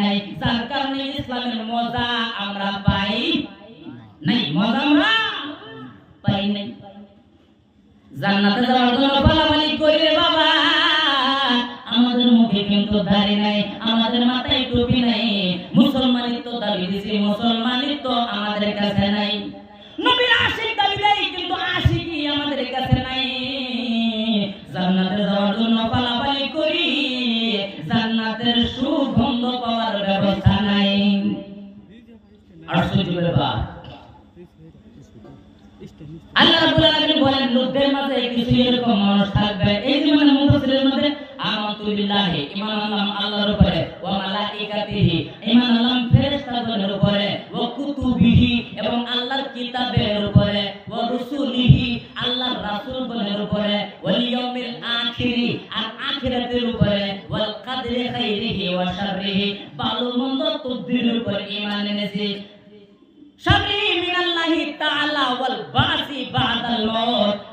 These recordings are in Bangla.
নাই। যার কারণে ইসলামের মজা আমরা পাই নাই। মজা আমরা পাই নাই। জান্নাতে যাওয়ার জন্য পালাপালি করি রে বাবা, আমাদের মুখে কিন্তু দাড়ি নাই, আমাদের মাথায় টুপি নাই। মুসলমানিত্ব দাবি দিছি, মুসলমানিত্ব আমাদের কাছে নাই। নবীর আশিক দাবি দেয়, কিন্তু আশিকি আমাদের কাছে নাই। জান্নাতে যাওয়ার জন্য পালাপালি করি, জান্নাতের সুগন্ধ আশ্চর্য ব্যাপার আল্লাহ রাব্বুল আলামিন বলেন, লোকদের মাঝে কিছু এরকম মানুষ থাকবে। এই যে মানে মুফাসসিরের মধ্যে, আমানতু বিল্লাহি ঈমান আনলাম আল্লাহর উপরে, ওয়া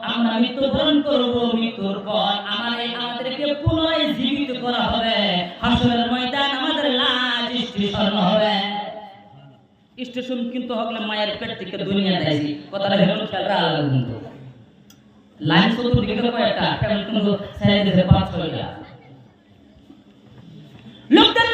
আমরা মৃত্যুবরণ করব, মৃত্যুর পর আমাদের, আমাদেরকে পুনরায় জীবিত করা হবে। হাসরের ময়দান আমাদের লাশ স্টেশন হবে। স্টেশন কিন্তু হগলে মায়ের পেট থেকে দুনিয়া যাইছি কথাটা হেমন খেয়াল রাখা কিন্তু লাইন চতুর্দিকে কয়েকটা কেমন কিন্তু ছেড়ে দিতে পাঁচ ছয়টা। লোকদের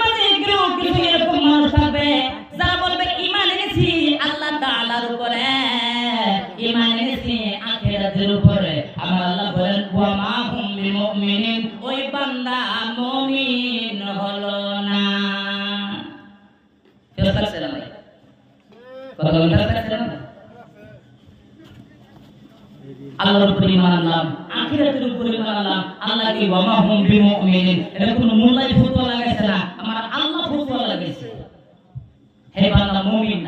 কথা বলতে থাকছে না আল্লাহর উপরে ঈমান আনলাম আখিরাতের উপরে ঈমান আনলাম আল্লাহ কি ওয়া হুম না আমার আল্লাহ ফতোয়া লাগাইছে হে বান্দা মুমিন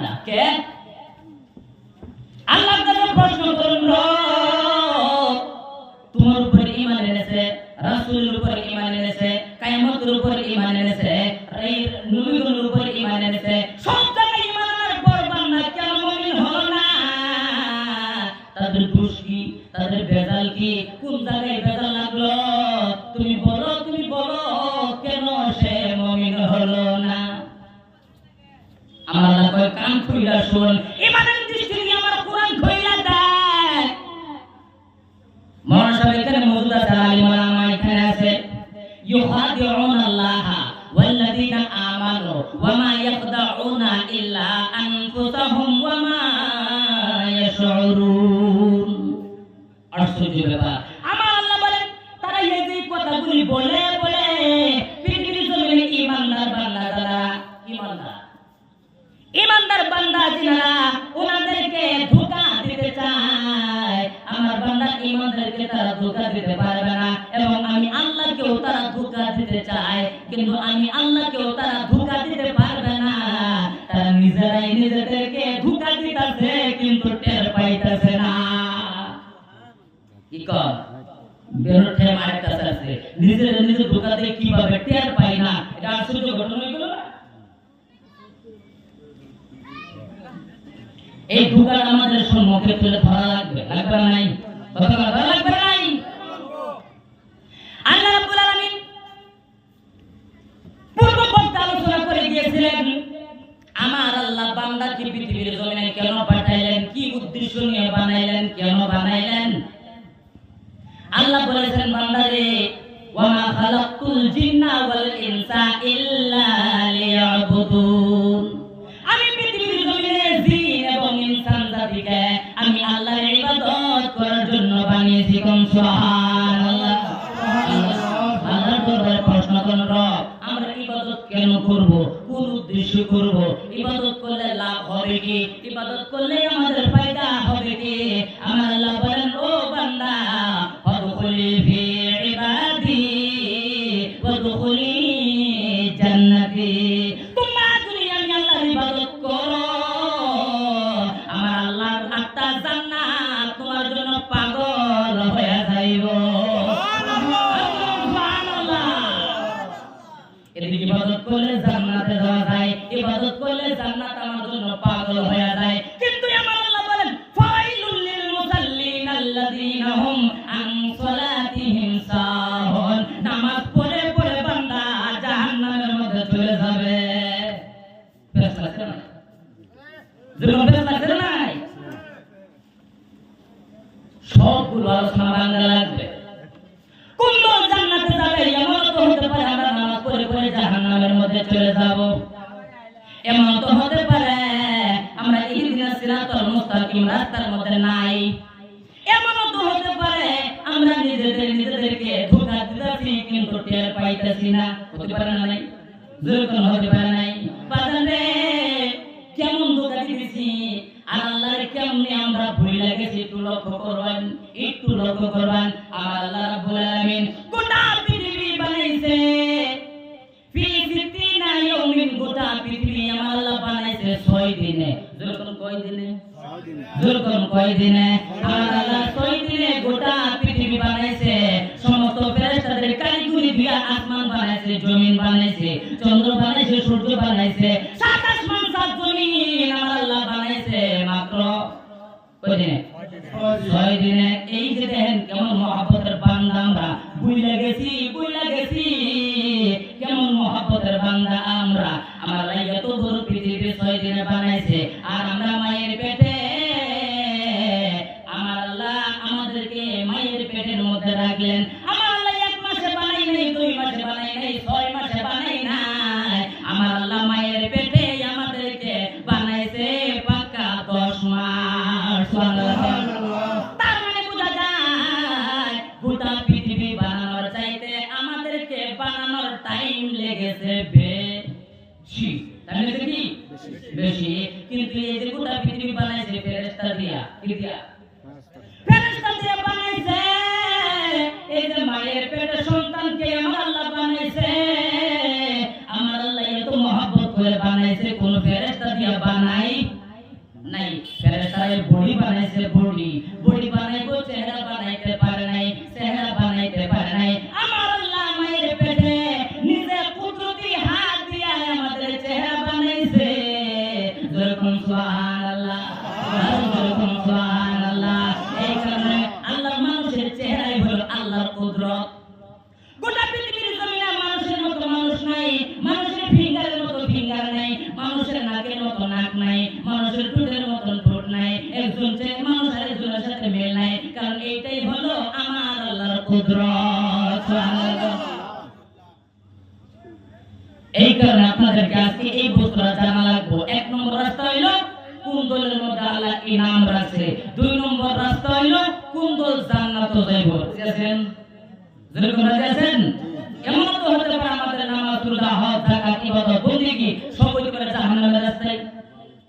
ওয়াল্লাযীনা আমানু ওয়া মা ইয়াখদাউনা ইল্লা আনফুসাহুম ওয়া মা ইয়াশউরুন আশ্চর্য ব্যাপার। এই ধোকাটা আমাদের সম্মুখে তুলে ধরা লাগবে। লাগবে না নাই। কথা লাগবে জান্নাতি মধ্যে নাই। এমনও তো হতে পারে, আমরা নিজেদের নিজেদেরকে ধোকা দিতেছি কিন্তু টের পাইতেছি না। হতে পারে না নাই? দুর্গম হতে পারে নাই? বাজারে কেমন ধোকা দিতেছি? আল্লাহর কেমনে আমরা ভুল লাগেছি একটু লক্ষ্য করবেন, একটু লক্ষ্য করবেন। আল্লাহ রাব্বুল আলামিন দুর্গম কয়দিনে আমার আল্লাহ কয়দিনে গোটা পৃথিবী বানাইছে? সমস্ত ফেরেশতাদের কারিগরি দিয়া আসমান বানাইছে, জমিন বানাইছে, চন্দ্র বানাইছে, সূর্য বানাইছে সাত আসমান সাত জমিন আমার আল্লাহ বানাইছে, মাত্র কয়দিনে? ছয় দিনে এই যে দেখেন কেমন মহাপতের বান্দা আমরা। বুঝলে গেছি বুঝলে গেছি। কেমন মহাপতের বান্দা আমরা। আমার লাইয়া তো ধরো পৃথিবী ছয় দিনে বানাইছে।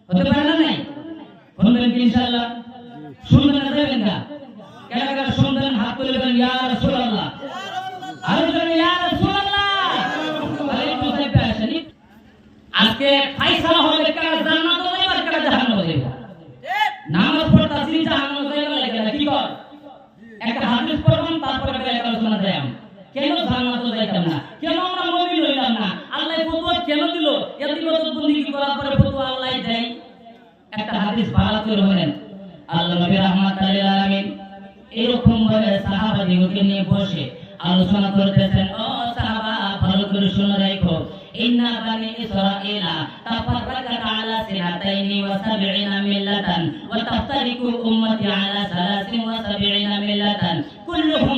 হতে পারে না নাই? বলবেন কি ইনশাআল্লাহ? শুনবেন না, দেবেন না? কেন কেন শুনবেন হাত তুলে বলেন, ইয়া রাসূলুল্লাহ আর বলেন, ইয়া রাসূলুল্লাহ আজকে ফয়সালা হবে কার মাসুর হলেন। আল্লাহ নবী রহমত আলামিন এরকম ভাবে সাহাবাদিগকে নিয়ে বসে আলোচনা করতেছেন। ও সাহাবা, ভালো করে শুনে রাখো। ইন্না বানি ইসরাঈলা তাফাররাকাত আলা সিনাতাইনি ওয়া সাবঈনা মিল্লাতান ওয়া তাফতারিকু উম্মতি আলা সালাসিন ওয়া সাবঈনা মিল্লাতান। কুল্লুহুম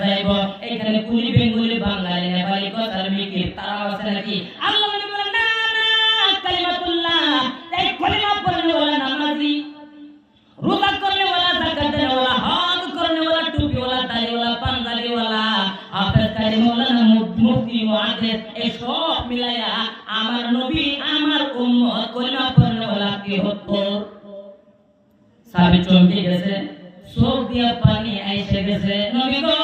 মুফতি এই সব মিলাইয়া আমার নবী, আমার উম্মত কলিমা পড়নে वाला কি হতো। সাবে চমকে গেছে, চোখ দিয়া পানি আইসে গেছে, নবী গো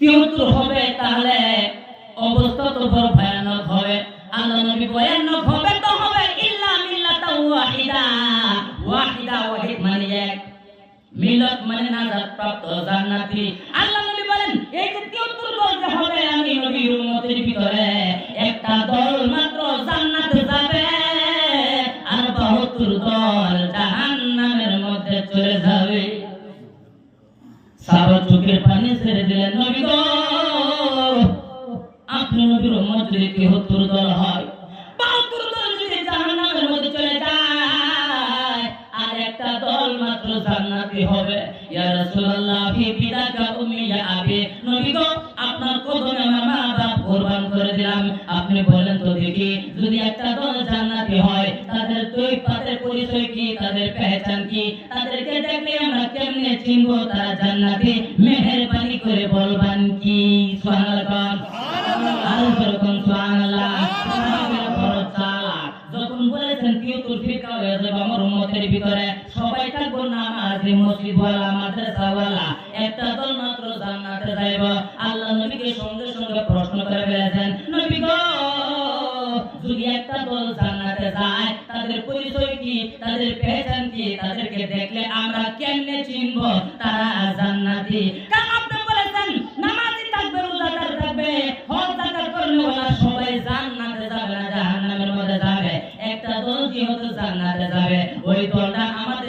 তিয়াত্তর হবে তাহলে অবস্থা তো বড় ভয়ানক হবে। আল্লাহ নবী ভয়ানক হবে তো হবে, ইল্লা মিল্লাতা ওয়াহিদা ওয়াহিদা ওয়াহিদ মানে এক। মিলত মানে নাজাত জান্নাতি। করে দিলাম। আপনি বলেন তো দেখি, যদি একটা দল জান্নাতি হয়, তাদের দুই পাতের পরিচয় কি, তাদের পেহচান কি, তাদেরকে দেখলে আমরা কেমনে চিনবো তারা জান্নাতি?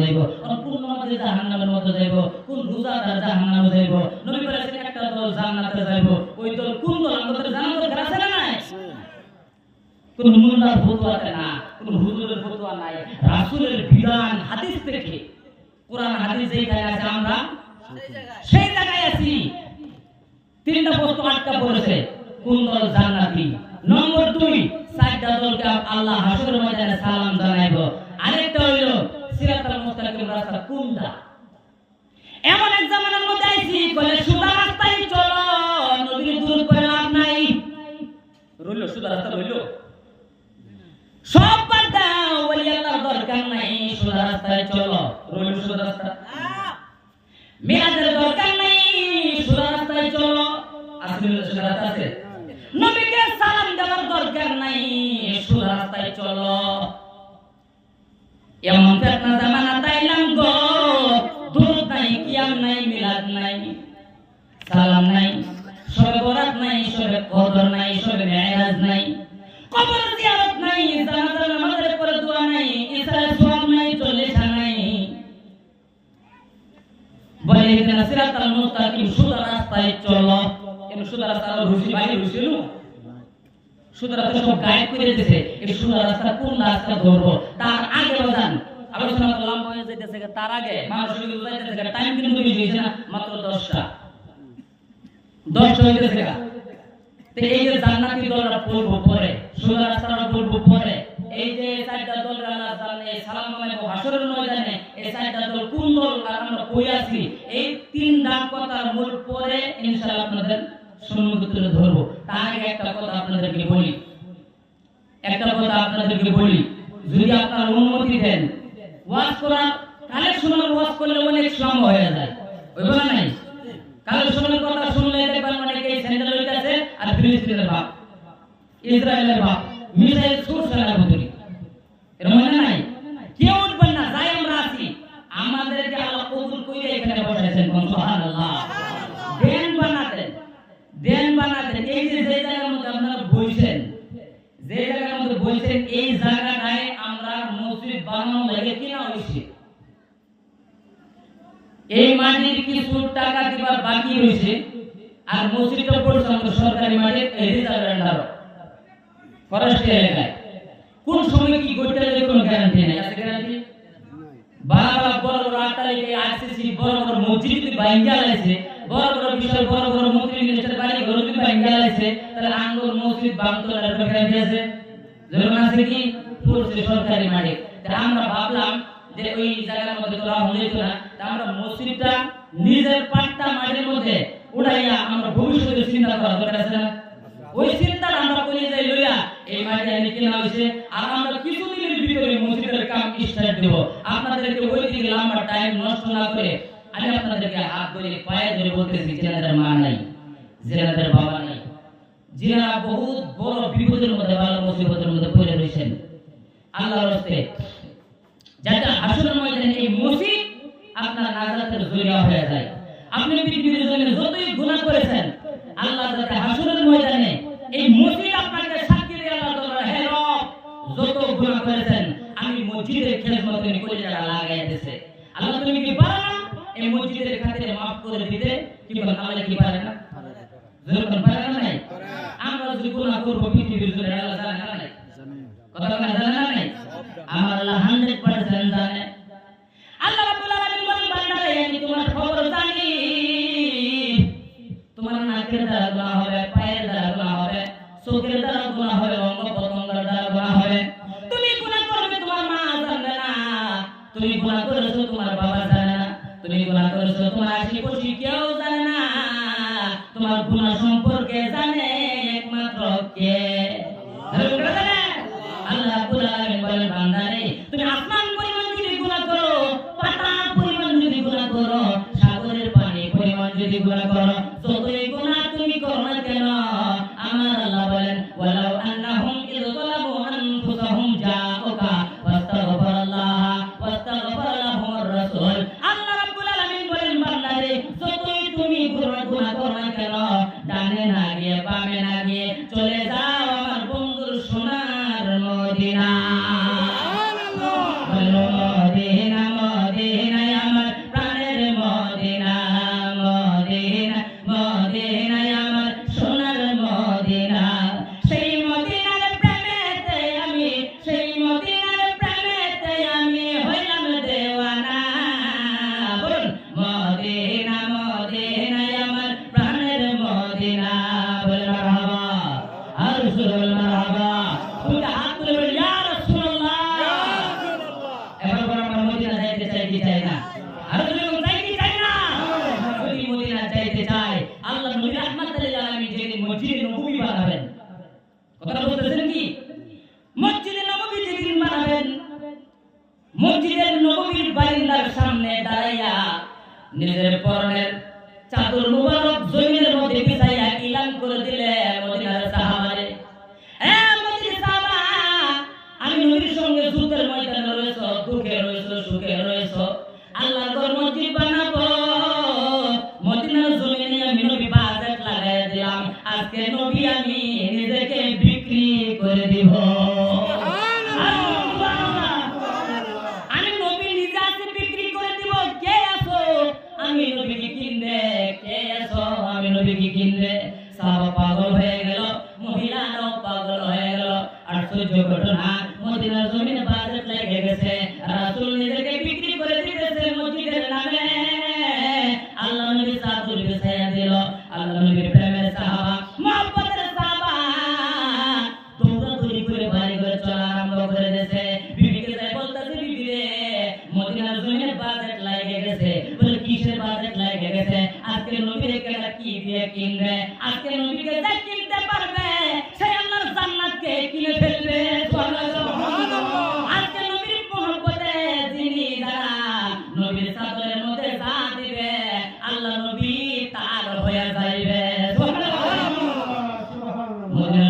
যাইব আর কোন নামাজি জাহান্নামের মধ্যে যাইব কোন রোজাদার জাহান্নামে যাইব নবী বলেছেন একটা দল জান্নাতে যাইব ওই দল কোন দল? আমাদের জানার দরকার আছে না নাই। কোন মুল্লার ফতোয়াতে না কোন হুজুরের ফতোয়া নাই রাসূলের বিধান হাদিস থেকে কোরআন হাদিস যেখানে আছে আমরা? সেই জায়গায়। আছি। তিনটা বস্তু আটকা পড়েছে কোন দল জান্নাতি? নম্বর দুই চারটা দলকে আল্লাহ হাসরের ময়দানে সালাম জানাইব। আরেকটা হইল মুস্তাকিম রাস্তা কোনটা? এমন এক জামানার মধ্যে আইছি, বলে, সুদা রাস্তায় চলো নদীর দূর করে লাভ নাই। রইল, সুদা রাস্তা রইল। সব বাদ দাও ওই আল্লাহর দরকার নাই, সুদা রাস্তায় চলো। রইল, সুদা রাস্তা। মেয়াদের দরকার নাই, সুদা রাস্তায় চলো। আসলে সুদা রাস্তা আছে। নবীকে সালাম দেওয়ার দরকার নাই, সুদা রাস্তায় চলো। এমন ফেতনা জামানা সিরাতাল সুদা সুদা রাস্তা আলো রুসি বাইরে সুদা রাস্তা সব সুদা আগে টাইম কিন্তু দশটা। দশটা হইতেছে এই যে জান্নাতি দলরা পড়ব পরে সোজা রাস্তারা পড়ব পরে, এই যে চারটা দল আল্লাহ জানে এই সালাম আলাইকুম, হাসরের ময়দানে করলে হয়ে যায়। শুনলে ফিলিস্তিনের বাপ ইসরায়েলের বাপ মিসাইল ফেলার ভিতরে এর মনে নাই কেউ উঠবেন না যাই আমরা আছি আমাদেরকে আল্লাহ কবুল করে এখানে বসাইছেন কোন সুবহানাল্লাহ দেন বানাতেন দেন বানাতেন এই যে যে জায়গার মধ্যে আপনারা বইছেন যে জায়গার মধ্যে বইছেন এই জায়গাটায় আমরা মসজিদ বানানো লাগে কিনা হয়েছে এই মাটির কিছু টাকা দিবার বাকি রয়েছে। আর মসজিদটা আমাদের সরকারি মাঠে রিজার্ভ আন্ডার ফরেস্ট এলাকায়। কোন সময় কি করতে হবে কোনো গ্যারান্টি নেই। আছে গ্যারান্টি বাবা বড় বড় আট্টালিকে আরসিসি বড় বড় মসজিদ যদি বাইঙ্গা লাইছে। বড় বড় বিষয়, বড় বড় মন্ত্রী মিনিস্টার বাড়ি ঘর যদি বাইঙ্গা লাইছে, তাহলে আঙ্গুর মসজিদ একটা গ্যারান্টি আছে? যেরকম আছে কি? পড়ছে সরকারি মাঠে। আমরা ভাবলাম যে ওই জায়গার মধ্যে তোলা না। তা আমরা মসজিদটা নিজের পাট্টা মাঠের মধ্যে উড়াইয়া আমরা ভবিষ্যতে চিন্তা করা দরকার আছে না? ওই চিন্তাটা আমরা করে যাই লইয়া এই মাঠে এনে কেনা হয়েছে আর আমরা কিছুদিনের ভিতরে মসজিদের কাম স্টার্ট দেব। আপনাদেরকে ওই দিকে লম্বা টাইম নষ্ট না করে আমি আপনাদেরকে হাত ধরে, পায়ে ধরে বলতেছি, জেনাদের মা নাই, জেনাদের বাবা নাই। যিনারা বহুত বড় বিপদের মধ্যে, ভালো মুসিবতের মধ্যে পড়ে রয়েছেন। আল্লাহর হস্তে যাতে আসরের ময়দানে এই মসজিদ আপনার নাজাতের জরিয়া হয়ে যায়। আপনি পৃথিবীর জন্য যতই গুণা করেছেন পাগল হয়ে গেল আশ্চর্য ربنا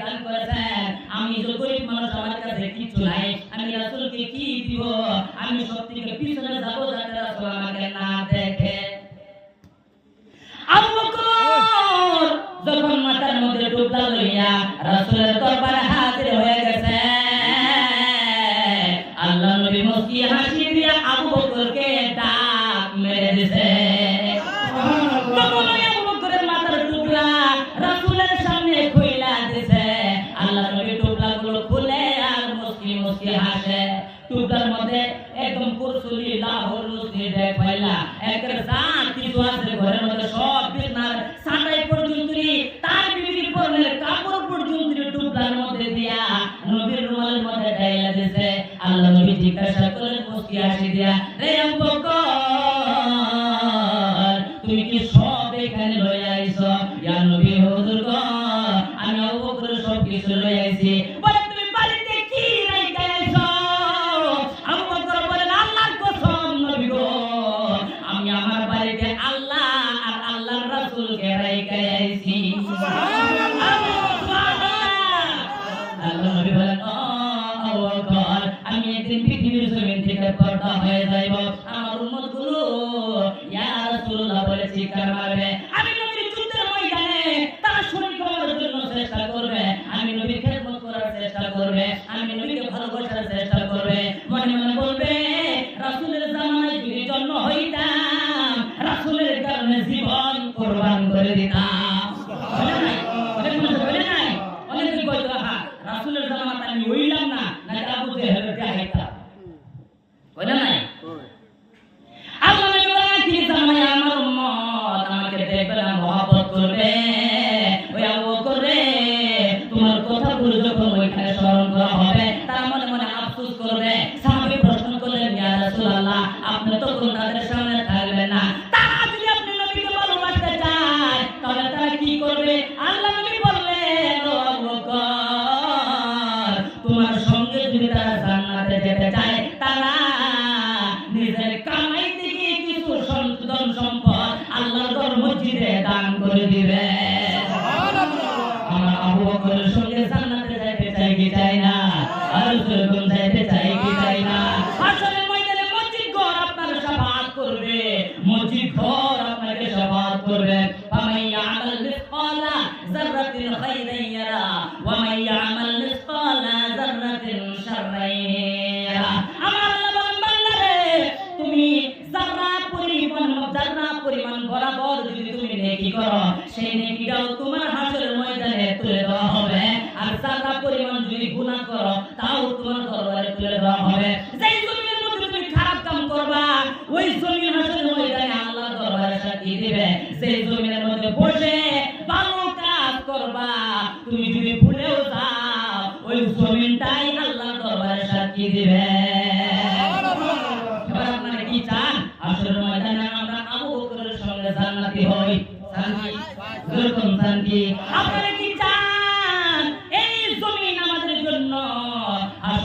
দান করেছেন। আমি যে গরিব মানুষ আমার কাছে কিছু নাই। Baba.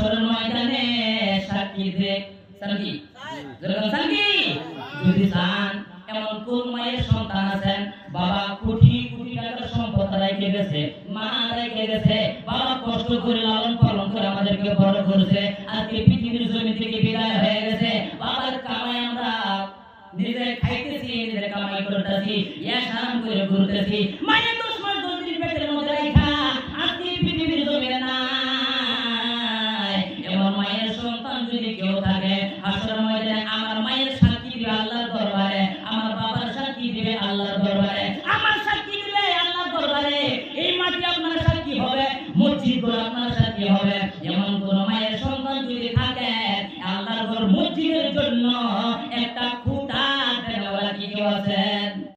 হাসরের ময়দানে সাক্ষী দে সাক্ষী যেরকম সাক্ষী যদি চান, এমন কোন মায়ের সন্তান আছেন, বাবা কোটি কোটি টাকার সম্পদ রেখে গেছে, মা রেখে গেছে, বাবা কষ্ট করে লালন পালন করে আমাদেরকে বড় করেছে, আজকে পৃথিবীর জমি থেকে বিদায় হয়ে গেছে, বাবার কামাই আমরা নিজের খাইতেছি নিজের কামাই করতেছি ইয়া সারাম করে ঘুরতেছি, মায়ের